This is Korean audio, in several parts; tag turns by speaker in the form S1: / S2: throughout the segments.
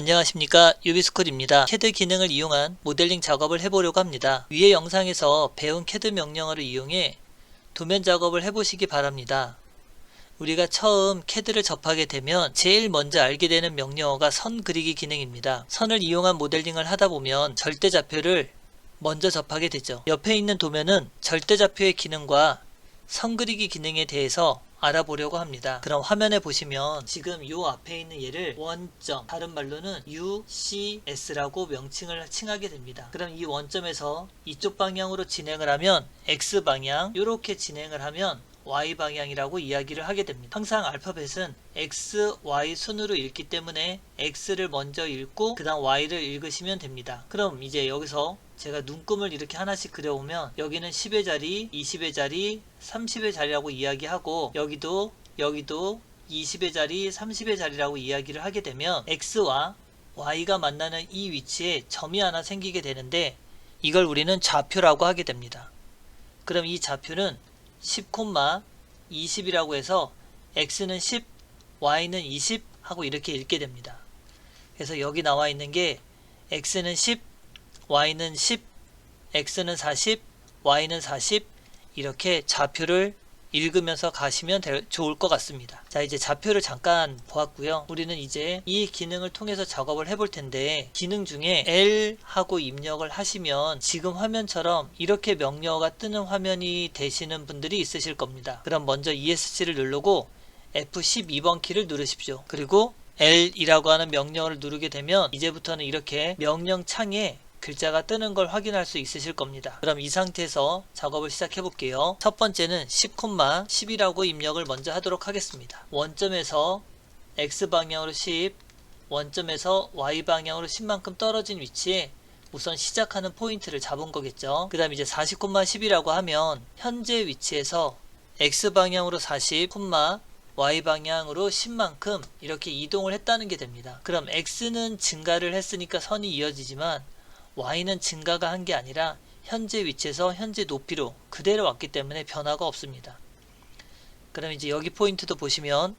S1: 안녕하십니까 유비스쿨입니다. CAD 기능을 이용한 모델링 작업을 해보려고 합니다. 위의 영상에서 배운 CAD 명령어를 이용해 도면 작업을 해보시기 바랍니다. 우리가 처음 CAD를 접하게 되면 제일 먼저 알게 되는 명령어가 선 그리기 기능입니다. 선을 이용한 모델링을 하다 보면 절대좌표를 먼저 접하게 되죠. 옆에 있는 도면은 절대좌표의 기능과 선 그리기 기능에 대해서 알아보려고 합니다. 그럼 화면에 보시면 지금 요 앞에 있는 얘를 원점, 다른 말로는 UCS라고 명칭을 칭하게 됩니다. 그럼 이 원점에서 이쪽 방향으로 진행을 하면 X 방향, 이렇게 진행을 하면 Y 방향이라고 이야기를 하게 됩니다. 항상 알파벳은 X, Y 순으로 읽기 때문에 X를 먼저 읽고 그 다음 Y를 읽으시면 됩니다. 그럼 이제 여기서 제가 눈금을 이렇게 하나씩 그려오면 여기는 10의 자리, 20의 자리, 30의 자리라고 이야기하고 여기도 여기도 20의 자리, 30의 자리라고 이야기를 하게 되면 X와 Y가 만나는 이 위치에 점이 하나 생기게 되는데 이걸 우리는 좌표라고 하게 됩니다. 그럼 이 좌표는 10, 20이라고 해서 x는 10, y는 20 하고 이렇게 읽게 됩니다. 그래서 여기 나와 있는 게 x는 10, y는 10, x는 40, y는 40 이렇게 좌표를 읽으면서 가시면 될- 좋을 것 같습니다. 자, 이제 좌표를 잠깐 보았고요. 우리는 이제 이 기능을 통해서 작업을 해볼 텐데 기능 중에 L 하고 입력을 하시면 지금 화면처럼 이렇게 명령어가 뜨는 화면이 되시는 분들이 있으실 겁니다. 그럼 먼저 ESC를 누르고 F12번 키를 누르십시오. 그리고 L이라고 하는 명령어를 누르게 되면 이제부터는 이렇게 명령 창에 글자가 뜨는 걸 확인할 수 있으실 겁니다. 그럼 이 상태에서 작업을 시작해 볼게요. 첫 번째는 10, 10이라고 입력을 먼저 하도록 하겠습니다. 원점에서 X방향으로 10, 원점에서 Y방향으로 10만큼 떨어진 위치에 우선 시작하는 포인트를 잡은 거겠죠. 그 다음 이제 40, 10이라고 하면 현재 위치에서 X방향으로 40, Y방향으로 10만큼 이렇게 이동을 했다는 게 됩니다. 그럼 X는 증가를 했으니까 선이 이어지지만 y는 증가가 한 게 아니라 현재 위치에서 현재 높이로 그대로 왔기 때문에 변화가 없습니다. 그럼 이제 여기 포인트도 보시면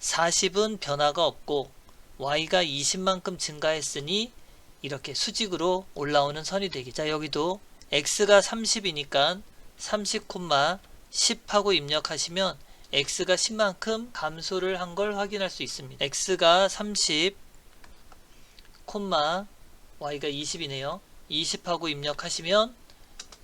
S1: 40은 변화가 없고 y가 20만큼 증가했으니 이렇게 수직으로 올라오는 선이 되겠죠. 자 여기도 x가 30이니까 30, 10 하고 입력하시면 x가 10만큼 감소를 한 걸 확인할 수 있습니다. x가 30, y가 20이네요. 20하고 입력하시면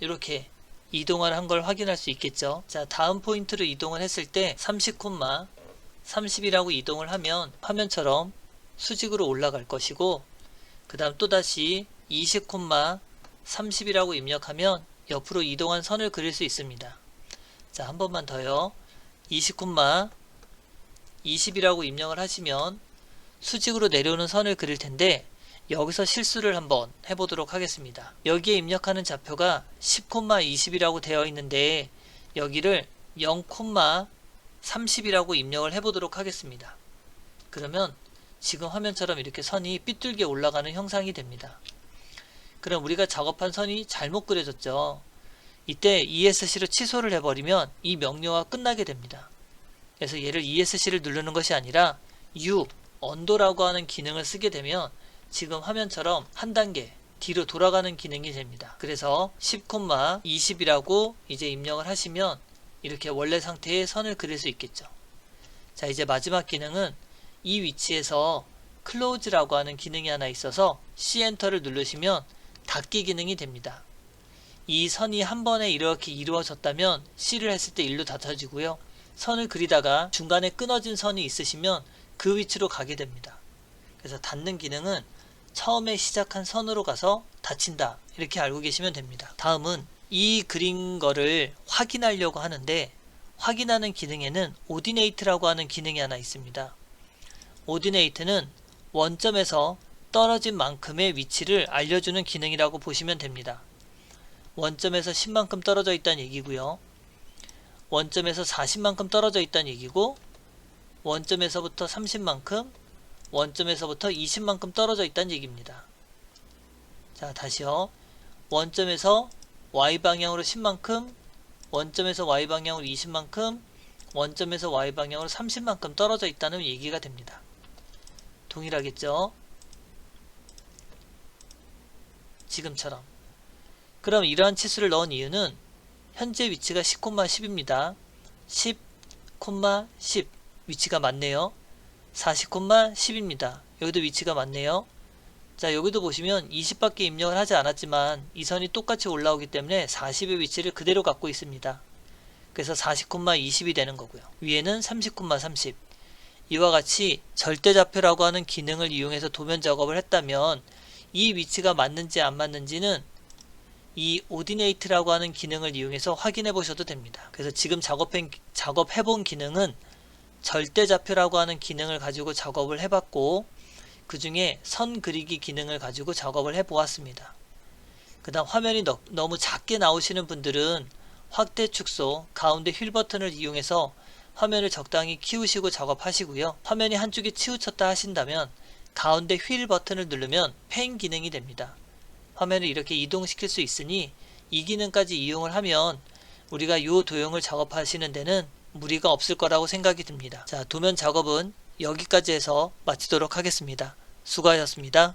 S1: 이렇게 이동을 한 걸 확인할 수 있겠죠. 자, 다음 포인트로 이동을 했을 때 30, 30이라고 이동을 하면 화면처럼 수직으로 올라갈 것이고 그 다음 또다시 20, 30이라고 입력하면 옆으로 이동한 선을 그릴 수 있습니다. 자, 한 번만 더요. 20, 20이라고 입력을 하시면 수직으로 내려오는 선을 그릴 텐데 여기서 실수를 한번 해보도록 하겠습니다. 여기에 입력하는 좌표가 10, 20이라고 되어 있는데 여기를 0, 30이라고 입력을 해보도록 하겠습니다. 그러면 지금 화면처럼 이렇게 선이 삐뚤게 올라가는 형상이 됩니다. 그럼 우리가 작업한 선이 잘못 그려졌죠. 이때 ESC로 취소를 해버리면 이 명령어가 끝나게 됩니다. 그래서 얘를 ESC를 누르는 것이 아니라 U, 언도라고 하는 기능을 쓰게 되면 지금 화면처럼 한 단계 뒤로 돌아가는 기능이 됩니다. 그래서 10, 20이라고 이제 입력을 하시면 이렇게 원래 상태의 선을 그릴 수 있겠죠. 자, 이제 마지막 기능은 이 위치에서 close라고 하는 기능이 하나 있어서 C 엔터를 누르시면 닫기 기능이 됩니다. 이 선이 한 번에 이렇게 이루어졌다면 C를 했을 때 일로 닫아지고요. 선을 그리다가 중간에 끊어진 선이 있으시면 그 위치로 가게 됩니다. 그래서 닫는 기능은 처음에 시작한 선으로 가서 닫힌다 이렇게 알고 계시면 됩니다. 다음은 이 그린 거를 확인하려고 하는데 확인하는 기능에는 오디네이트라고 하는 기능이 하나 있습니다. 오디네이트는 원점에서 떨어진 만큼의 위치를 알려주는 기능이라고 보시면 됩니다. 원점에서 10만큼 떨어져 있다는 얘기고요. 원점에서 40만큼 떨어져 있다는 얘기고 원점에서부터 30만큼 원점에서부터 20만큼 떨어져 있다는 얘기입니다. 자, 다시요. 원점에서 y방향으로 10만큼, 원점에서 y방향으로 20만큼, 원점에서 y방향으로 30만큼 떨어져 있다는 얘기가 됩니다. 동일하겠죠? 지금처럼. 그럼 이러한 치수를 넣은 이유는 현재 위치가 10,10입니다. 10, 10 위치가 맞네요. 40, 10입니다. 여기도 위치가 맞네요. 자 여기도 보시면 20밖에 입력을 하지 않았지만 이 선이 똑같이 올라오기 때문에 40의 위치를 그대로 갖고 있습니다. 그래서 40, 20이 되는 거고요. 위에는 30, 30. 이와 같이 절대좌표라고 하는 기능을 이용해서 도면 작업을 했다면 이 위치가 맞는지 안 맞는지는 이 오디네이트라고 하는 기능을 이용해서 확인해 보셔도 됩니다. 그래서 지금 작업해, 작업해본 기능은 절대좌표라고 하는 기능을 가지고 작업을 해봤고 그 중에 선 그리기 기능을 가지고 작업을 해보았습니다. 그 다음 화면이 너, 너무 작게 나오시는 분들은 확대 축소 가운데 휠 버튼을 이용해서 화면을 적당히 키우시고 작업하시고요. 화면이 한쪽이 치우쳤다 하신다면 가운데 휠 버튼을 누르면 펜 기능이 됩니다. 화면을 이렇게 이동시킬 수 있으니 이 기능까지 이용을 하면 우리가 이 도형을 작업하시는 데는 무리가 없을 거라고 생각이 듭니다. 자, 도면 작업은 여기까지 해서 마치도록 하겠습니다. 수고하셨습니다.